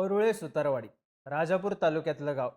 परुळे सुतारवाडी राजापूर तालुक्यातलं गाव.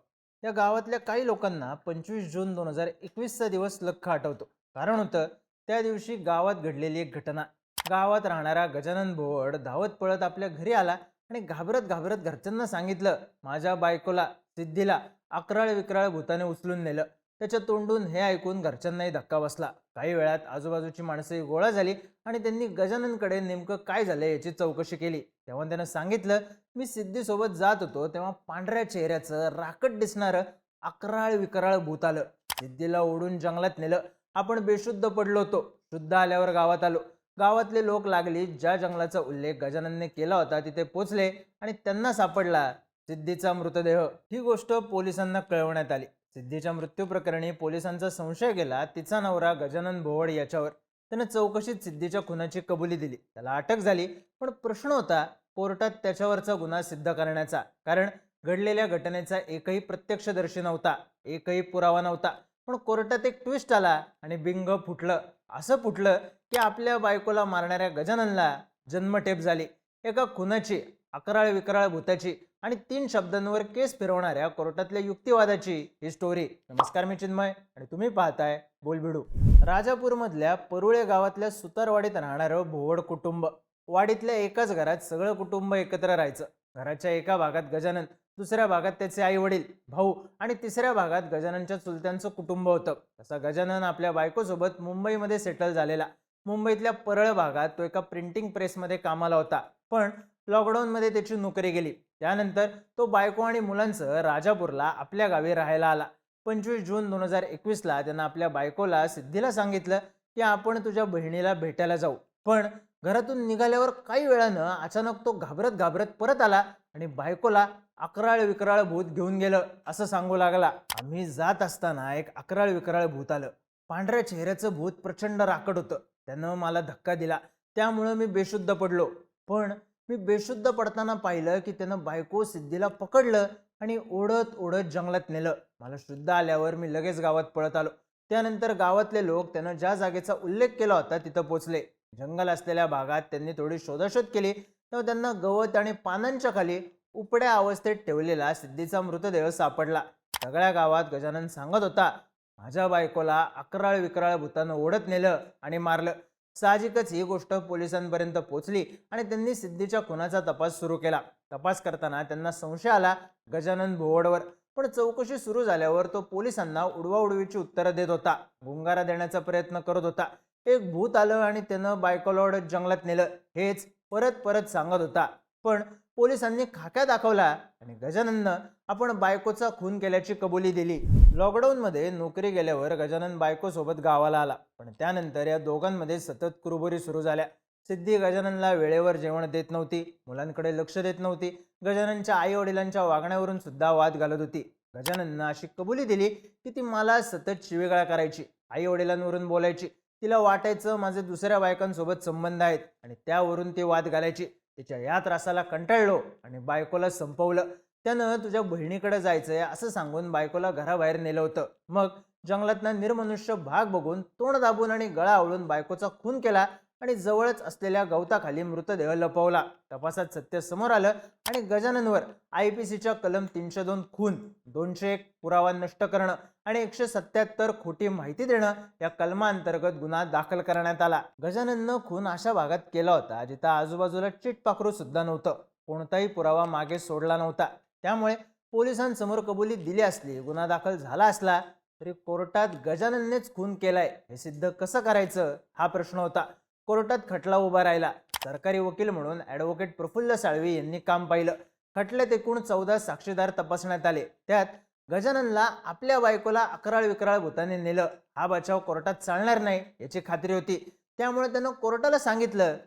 या गावातल्या काही लोकांना पंचवीस जून दोन हजार एकवीसचा दिवस लख्ख आठवतो. कारण होतं त्या दिवशी गावात घडलेली एक घटना. गावात राहणारा गजानन भोवड धावत पळत आपल्या घरी आला आणि घाबरत घाबरत घरच्यांना सांगितलं माझ्या बायकोला सिद्धीला अकराळ विक्राळ भूताने उचलून नेलं. त्याच्या तोंडून हे ऐकून घरच्यांनाही धक्का बसला. काही वेळात आजूबाजूची माणसंही गोळा झाली आणि त्यांनी गजाननकडे नेमकं काय झालं याची चौकशी केली. तेव्हा त्यानं सांगितलं मी सिद्धीसोबत जात होतो तेव्हा पांढऱ्या चेहऱ्याचं राकट दिसणारं अकराळ विकराळ भूत आलं. सिद्धीला ओढून जंगलात नेलं. आपण बेशुद्ध पडलो होतो. शुद्ध आल्यावर गावात आलो. गावातले लोक लागली ज्या जंगलाचा उल्लेख गजाननने केला होता तिथे पोचले आणि त्यांना सापडला सिद्धीचा मृतदेह. ही गोष्ट पोलिसांना कळवण्यात आली. सिद्धीच्या मृत्यू प्रकरणी पोलिसांचा संशय गेला तिचा नवरा गजानन भोवड याच्यावर. त्यानं चौकशीत सिद्धीच्या खुनाची कबुली दिली. त्याला अटक झाली पण प्रश्न होता कोर्टात त्याच्यावरचा गुन्हा सिद्ध करण्याचा. कारण घडलेल्या घटनेचा एकही प्रत्यक्षदर्शी नव्हता एकही पुरावा नव्हता. पण कोर्टात एक ट्विस्ट आला आणि बिंग फुटलं. असं फुटलं की आपल्या बायकोला मारणाऱ्या गजाननला जन्मठेप झाली. एका खुनाची अकराळ विकराळ भूताची आणि तीन शब्दांवर केस फिरवणाऱ्या कोर्टातल्या युक्तिवादाची ही स्टोरी नमस्कार मी चिन्मय आणि तुम्ही पाहताय बोलबिडू. राजापूरमधल्या परुळे गावातल्या सुतारवाडीत राहणारं भोवड कुटुंब. वाडीतल्या एकाच घरात सगळं कुटुंब एकत्र राहायचं. घराच्या एका भागात गजानन दुसऱ्या भागात त्याचे आई वडील भाऊ आणि तिसऱ्या भागात गजाननच्या चुलत्यांचं कुटुंब होतं. तसा गजानन आपल्या बायकोसोबत मुंबईमध्ये सेटल झालेला. मुंबईतल्या परळ भागात तो एका प्रिंटिंग प्रेसमध्ये कामाला होता. पण लॉकडाऊनमध्ये त्याची नोकरी गेली. त्यानंतर तो बायको आणि मुलांसह राजापूरला आपल्या गावी राहायला आला. पंचवीस जून दोन हजार एकवीसला त्यांना आपल्या बायकोला सिद्धीला सांगितलं की आपण तुझ्या बहिणीला भेटायला जाऊ. पण घरातून निघाल्यावर काही वेळानं अचानक तो घाबरत घाबरत परत आला आणि बायकोला अकराळ विकराळ भूत घेऊन गेलं असं सांगू लागला. आम्ही जात असताना एक अकराळ विकराळ भूत आलं. पांढऱ्या चेहऱ्याचं भूत प्रचंड राकट होतं. त्यानं मला धक्का दिला. त्यामुळं मी बेशुद्ध पडलो. पण मी बेशुद्ध पडताना पाहिलं की त्यानं बायको सिद्धीला पकडलं आणि ओढत ओढत जंगलात नेलं. मला शुद्ध आल्यावर मी लगेच गावात पळत आलो. त्यानंतर गावातले लोक त्यानं ज्या जागेचा उल्लेख केला होता तिथं पोचले. जंगल असलेल्या भागात त्यांनी थोडी शोधाशोध केली. तेव्हा त्यांना गवत आणि पानांच्या खाली उपड्या अवस्थेत ठेवलेला सिद्धीचा मृतदेह सापडला. सगळ्या गावात गजानन सांगत होता माझ्या बायकोला अकराळ विकराळ भूतानं ओढत नेलं आणि मारलं. साहजिकच ही गोष्ट पोलिसांपर्यंत पोहोचली आणि त्यांनी सिद्धीच्या खुनाचा तपास सुरू केला. तपास करताना त्यांना संशय आला गजानन भोवडवर. पण चौकशी सुरू झाल्यावर तो पोलिसांना उडवाउडवीची उत्तरं देत होता. गुंगारा देण्याचा प्रयत्न करत होता. एक भूत आलं आणि त्यानं बायकोलॉड जंगलात नेलं. हेच परत परत सांगत होता. पण पोलिसांनी खाक्या दाखवला आणि गजानननं आपण बायकोचा खून केल्याची कबुली दिली. लॉकडाऊनमध्ये नोकरी गेल्यावर गजानन बायकोसोबत गावाला आला. पण त्यानंतर या दोघांमध्ये सतत कुरबुरी सुरू झाल्या. सिद्धी गजाननला वेळेवर जेवण देत नव्हती मुलांकडे लक्ष देत नव्हती गजाननच्या आई वडिलांच्या वागण्यावरून सुद्धा वाद घालत होती. गजानननं अशी कबुली दिली की ती मला सतत शिवेगाळ करायची आई वडिलांवरून बोलायची. तिला वाटायचं माझे दुसऱ्या बायकांसोबत संबंध आहेत आणि त्यावरून ती वाद घालायची. तिच्या या त्रासाला कंटाळलो आणि बायकोला संपवलं. त्यानं तुझ्या बहिणीकडे जायचंय असं सांगून बायकोला घराबाहेर नेलं होतं. मग जंगलातनं निर्मनुष्य भाग बघून तोंड दाबून आणि गळा आवळून बायकोचा खून केला आणि जवळच असलेल्या गवताखाली मृतदेह लपवला. तपासात सत्य समोर आलं आणि गजाननवर आय पी सीच्या कलम तीनशे दोन खून दोनशे एक पुरावा नष्ट करणं आणि एकशे सत्याहत्तर खोटी माहिती देणं या कलमांतर्गत गुन्हा दाखल करण्यात आला. गजानननं खून अशा भागात केला होता जिथं आजूबाजूला चिटपाखरू सुद्धा नव्हतं. कोणताही पुरावा मागे सोडला नव्हता. त्यामुळे पोलिसांसमोर कबुली दिली असली गुन्हा दाखल झाला असला तरी कोर्टात गजानननेच खून केलाय हे सिद्ध कसं करायचं? हा प्रश्न होता. कोर्टात खटला उभा राहिला. सरकारी वकील म्हणून ॲडव्होकेट प्रफुल्ल साळवी यांनी काम पाहिलं. खटल्यात एकूण चौदा साक्षीदार तपासण्यात आले. त्यात गजाननला आपल्या बायकोला अकराळ विकराळ भूताने नेलं. हा बचाव कोर्टात चालणार नाही याची खात्री होती. त्यामुळे त्यानं कोर्टाला सांगितलं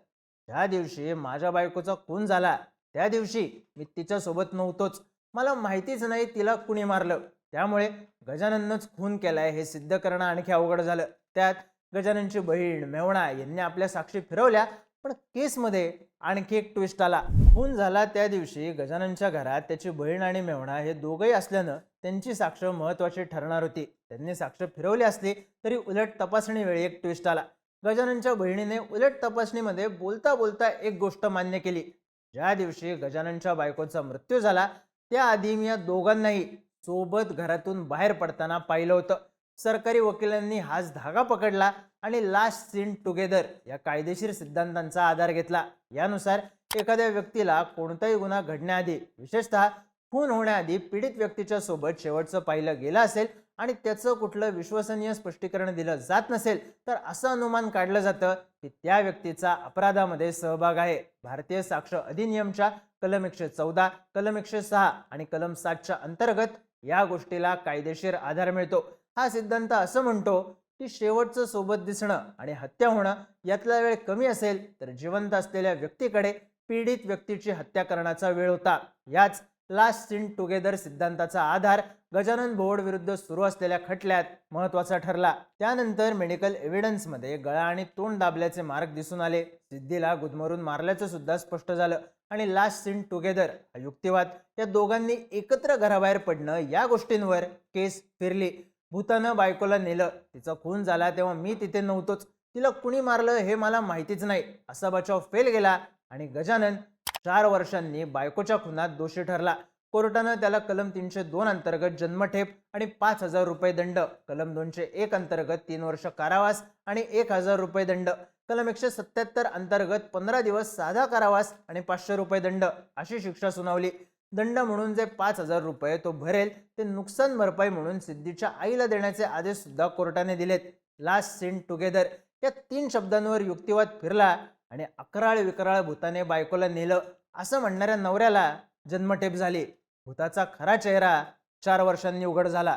त्या दिवशी माझ्या बायकोचा खून झाला. त्या दिवशी मी तिच्यासोबत नव्हतोच. मला माहितीच नाही तिला कुणी मारलं. त्यामुळे गजानननंच खून केलाय हे सिद्ध करणं आणखी अवघड झालं. त्यात गजाननची बहीण मेवणा यांनी आपल्या साक्षी फिरवल्या पण केसमध्ये आणखी एक ट्विस्ट आला. खून झाला त्या दिवशी गजाननच्या घरात. त्याची बहीण आणि मेवणा हे दोघंही असल्यानं त्यांची साक्ष महत्वाची ठरणार होती. त्यांनी साक्ष फिरवली असली तरी उलट तपासणीवेळी एक ट्विस्ट आला. गजाननच्या बहिणीने उलट तपासणीमध्ये बोलता बोलता एक गोष्ट मान्य केली. ज्या दिवशी गजाननच्या बायकोचा मृत्यू झाला त्याआधी मी या दोघांनाही सोबत घरातून बाहेर पडताना पाहिलं होतं. सरकारी वकिलांनी हाच धागा पकडला आणि लास्ट सीन टुगेदर या कायदेशीर सिद्धांतांचा आधार घेतला. यानुसार एखाद्या व्यक्तीला कोणताही गुन्हा घडण्याआधी विशेषतः खून होण्याआधी पीडित व्यक्तीच्या सोबत शेवटचं पाहिलं गेलं असेल आणि त्याचं कुठलं विश्वसनीय स्पष्टीकरण दिलं जात नसेल तर असं अनुमान काढलं जातं की त्या व्यक्तीचा अपराधामध्ये सहभाग आहे. भारतीय साक्ष अधिनियमच्या कलम एकशे चौदा कलम एकशे सहा आणि कलम सातच्या अंतर्गत या गोष्टीला कायदेशीर आधार मिळतो. हा सिद्धांत असं म्हणतो की शेवटचं सोबत दिसणं आणि हत्या होणं यातला वेळ कमी असेल तर जिवंत असलेल्या व्यक्तीकडे पीडित व्यक्तीची हत्या करण्याचा वेळ होता. याच लास्ट सीन टुगेदर सिद्धांताचा आधार गजानन बोर्ड विरुद्ध सुरू असलेल्या खटल्यात महत्त्वाचा ठरला. त्यानंतर मेडिकल एव्हिडन्समध्ये गळा आणि तोंड दाबल्याचे मार्ग दिसून आले. सिद्धीला गुदमरून मारल्याचं सुद्धा स्पष्ट झालं आणि लास्ट सीन टुगेदर हा युक्तिवाद या दोघांनी एकत्र घराबाहेर पडणं या गोष्टींवर केस फिरली. भूतानं बायकोला नेलं. तिचा खून झाला तेव्हा मी तिथे नव्हतोच. तिला कुणी मारलं हे मला माहितीच नाही. असा बचाव फेल गेला आणि गजानन चार वर्षांनी बायकोच्या खुनात दोषी ठरला. कोर्टानं त्याला कलम तीनशे दोन अंतर्गत जन्मठेप आणि पाच हजार रुपये दंड कलम दोनशे एक अंतर्गत तीन वर्ष कारावास आणि एक हजार रुपये दंड कलम एकशे सत्याहत्तर अंतर्गत पंधरा दिवस साधा कारावास आणि पाचशे रुपये दंड अशी शिक्षा सुनावली. दंड म्हणून जे पाच हजार रुपये तो भरेल ते नुकसान भरपाई म्हणून सिद्धीच्या आईला देण्याचे आदेश सुद्धा कोर्टाने दिलेत. लास्ट सीन टुगेदर या तीन शब्दांवर युक्तिवाद फिरला आणि अकराळ विकराळ भूताने बायकोला नेलं. असं म्हणणाऱ्या नवऱ्याला जन्मठेप झाली. भूताचा खरा चेहरा चार वर्षांनी उघड झाला.